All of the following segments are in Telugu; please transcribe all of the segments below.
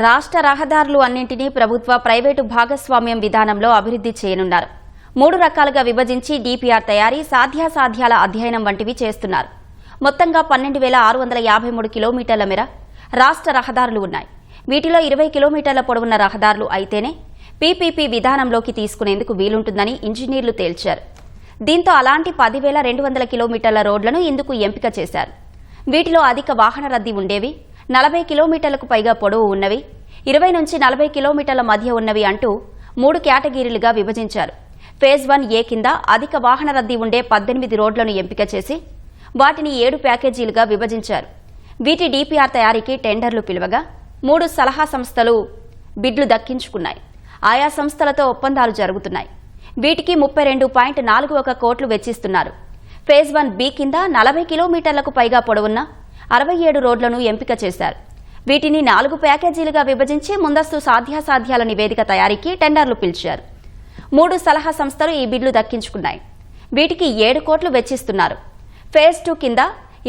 రాష్ట్ర రహదారులు అన్నింటినీ ప్రభుత్వ ప్రైవేటు భాగస్వామ్యం విధానంలో అభివృద్ధి చేయనున్నారు. మూడు రకాలుగా విభజించి డీపీఆర్ తయారీ సాధ్యాసాధ్యాల అధ్యయనం వంటివి చేస్తున్నారు. మొత్తంగా పన్నెండు వేల ఆరు వందల యాభై మూడు కిలోమీటర్ల మేర రాష్ట్ర రహదారులు ఉన్నాయి. వీటిలో ఇరవై కిలోమీటర్ల పొడవున్న రహదారులు అయితేనే పీపీపీ విధానంలోకి తీసుకునేందుకు వీలుంటుందని ఇంజనీర్లు తేల్చారు. దీంతో అలాంటి పదివేల రెండు వందల కిలోమీటర్ల రోడ్లను ఇందుకు ఎంపిక చేశారు. వీటిలో అధిక వాహన రద్దీ ఉండేవి నలభై కిలోమీటర్లకు పైగా పొడవు ఉన్నవి. ఇరవై నుంచి నలభై కిలోమీటర్ల మధ్య ఉన్నవి అంటూ మూడు కేటగిరీలుగా విభజించారు. ఫేజ్ వన్ ఏ కింద అధిక వాహన రద్దీ ఉండే పద్దెనిమిది రోడ్లను ఎంపిక చేసి వాటిని ఏడు ప్యాకేజీలుగా విభజించారు. వీటి డీపీఆర్ తయారీకి టెండర్లు పిలువగా మూడు సలహా సంస్థలు బిడ్లు దక్కించుకున్నాయి. ఆయా సంస్థలతో ఒప్పందాలు జరుగుతున్నాయి. వీటికి ముప్పై రెండు పాయింట్ నాలుగు ఒక కోట్లు వెచ్చిస్తున్నారు. ఫేజ్ వన్ బి కింద నలభై కిలోమీటర్లకు పైగా పొడవున్న అరవై ఏడు రోడ్లను ఎంపిక చేశారు. వీటిని నాలుగు ప్యాకేజీలుగా విభజించి ముందస్తు సాధ్యాసాధ్యాల నివేదిక తయారీకి టెండర్లు పిలిచారు. మూడు సలహా సంస్థలు ఈ బిడ్లు దక్కించుకున్నాయి. వీటికి ఏడు కోట్లు వెచ్చిస్తున్నారు. ఫేజ్ టూ కింద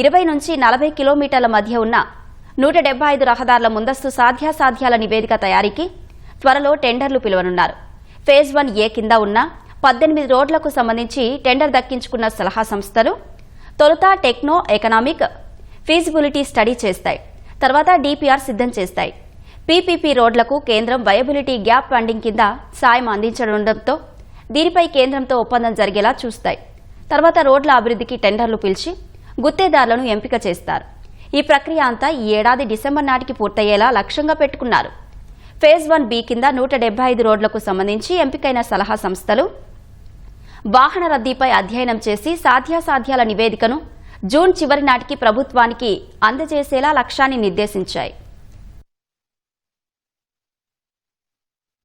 ఇరవై నుంచి నలభై కిలోమీటర్ల మధ్య ఉన్న నూట డెబ్బై ఐదు రహదారుల ముందస్తు సాధ్యాసాధ్యాల నివేదిక తయారీకి త్వరలో టెండర్లు పిలువనున్నారు. ఫేజ్ వన్ ఏ కింద ఉన్న పద్దెనిమిది రోడ్లకు సంబంధించి టెండర్ దక్కించుకున్న సలహా సంస్థలు తొలుత టెక్నో ఎకనామిక్ ఫీజిబిలిటీ స్టడీ చేస్తాయి. తర్వాత డీపీఆర్ సిద్ధం చేస్తాయి. పీపీపీ రోడ్లకు కేంద్రం వయబిలిటీ గ్యాప్ ఫండింగ్ కింద సాయం అందించడంతో దీనిపై కేంద్రంతో ఒప్పందం జరిగేలా చూస్తాయి. తర్వాత రోడ్ల అభివృద్ధికి టెండర్లు పిలిచి గుత్తేదారులను ఎంపిక చేస్తారు. ఈ ప్రక్రియ అంతా ఈ ఏడాది డిసెంబర్ నాటికి పూర్తయ్యేలా లక్ష్యంగా పెట్టుకున్నారు. ఫేజ్ వన్ బి కింద నూట డెబ్బై ఐదు రోడ్లకు సంబంధించి ఎంపికైన సలహా సంస్థలు వాహన రద్దీపై అధ్యయనం చేసి సాధ్యాసాధ్యాల నివేదికను జూన్ చివరి నాటికి ప్రభుత్వానికి అందజేసేలా లక్ష్యాన్ని నిర్దేశించాయి.